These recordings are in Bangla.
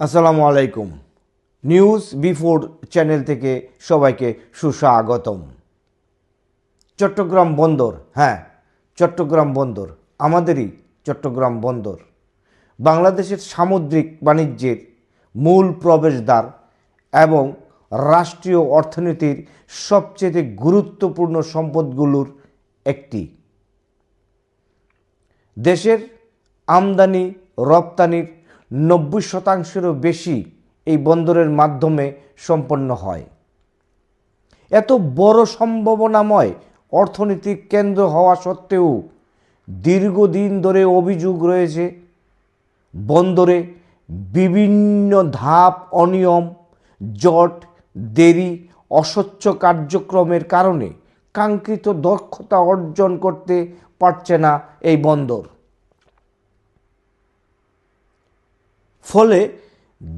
আসসালামু আলাইকুম। নিউজ বিফোর চ্যানেল থেকে সবাইকে সুস্বাগতম। চট্টগ্রাম বন্দর হ্যাঁ চট্টগ্রাম বন্দর, আমাদেরই চট্টগ্রাম বন্দর। বাংলাদেশের সামুদ্রিক বাণিজ্যের মূল প্রবেশদ্বার এবং রাষ্ট্রীয় অর্থনীতির সবচেয়ে গুরুত্বপূর্ণ সম্পদগুলোর একটি। দেশের আমদানি রপ্তানির নব্বই শতাংশেরও বেশি এই বন্দরের মাধ্যমে সম্পন্ন হয়। এত বড় সম্ভাবনাময় অর্থনৈতিক কেন্দ্র হওয়া সত্ত্বেও দীর্ঘদিন ধরে অভিযোগ রয়েছে, বন্দরে বিভিন্ন ধাপ, অনিয়ম, জট, দেরি, অস্বচ্ছ কার্যক্রমের কারণে কাঙ্ক্ষিত দক্ষতা অর্জন করতে পারছে না এই বন্দর। ফলে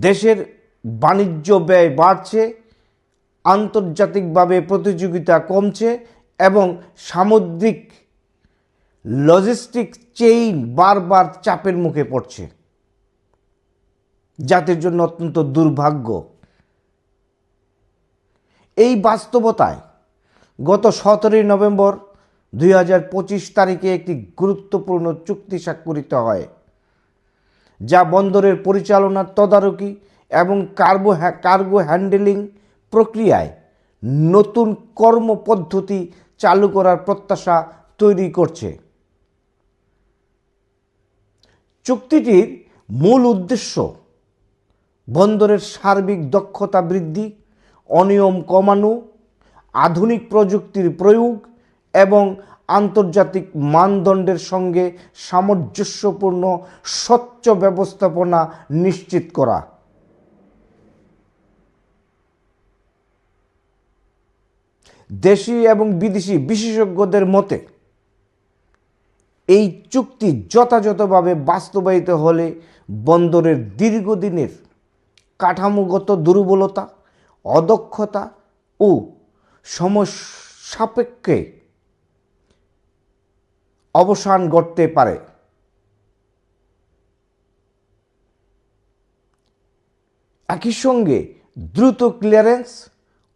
দেশের বাণিজ্য ব্যয় বাড়ছে, আন্তর্জাতিকভাবে প্রতিযোগিতা কমছে এবং সামুদ্রিক লজিস্টিক চেইন বারবার চাপের মুখে পড়ছে। জাতির জন্য অত্যন্ত দুর্ভাগ্য। এই বাস্তবতায় গত সতেরোই নভেম্বর দুই হাজার পঁচিশ তারিখে একটি গুরুত্বপূর্ণ চুক্তি স্বাক্ষরিত হয়। যা বন্দরের পরিচালনার তদারকি এবং কার্গো কার্গো হ্যান্ডেলিং প্রক্রিয়ায় নতুন কর্মপদ্ধতি চালু করার প্রত্যাশা তৈরি করছে। চুক্তিটির মূল উদ্দেশ্য বন্দরের সার্বিক দক্ষতা বৃদ্ধি, অনিয়ম কমানো, আধুনিক প্রযুক্তির প্রয়োগ এবং আন্তর্জাতিক মানদণ্ডের সঙ্গে সামঞ্জস্যপূর্ণ স্বচ্ছ ব্যবস্থাপনা নিশ্চিত করা। দেশি এবং বিদেশি বিশেষজ্ঞদের মতে, এই চুক্তি যথাযথভাবে বাস্তবায়িত হলে বন্দরের দীর্ঘদিনের কাঠামোগত দুর্বলতা, অদক্ষতা ও সমসাপেক্ষে অবসান ঘটতে পারে। একই সঙ্গে দ্রুত ক্লিয়ারেন্স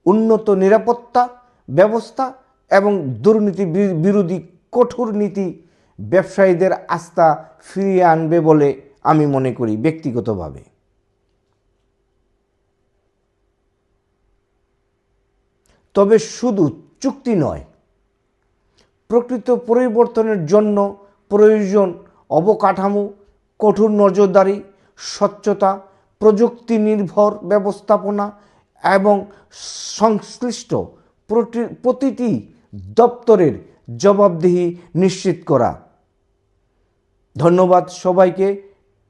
উন্নত নিরাপত্তা ব্যবস্থা এবং দুর্নীতি বিরোধী কঠোর নীতি ব্যবসায়ীদের আস্থা ফিরিয়ে আনবে বলে আমি মনে করি ব্যক্তিগতভাবে। তবে শুধু চুক্তি নয় প্রকৃত পরিবর্তনের জন্য প্রয়োজন অবকাঠামো, কঠোর নজরদারি, স্বচ্ছতা প্রযুক্তি নির্ভর ব্যবস্থাপনা এবং সংশ্লিষ্ট প্রতি- প্রতিটি দপ্তরের জবাবদিহি নিশ্চিত করা। ধন্যবাদ সবাইকে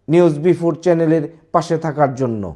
নিউজ বিফোর চ্যানেলের পাশে থাকার জন্য।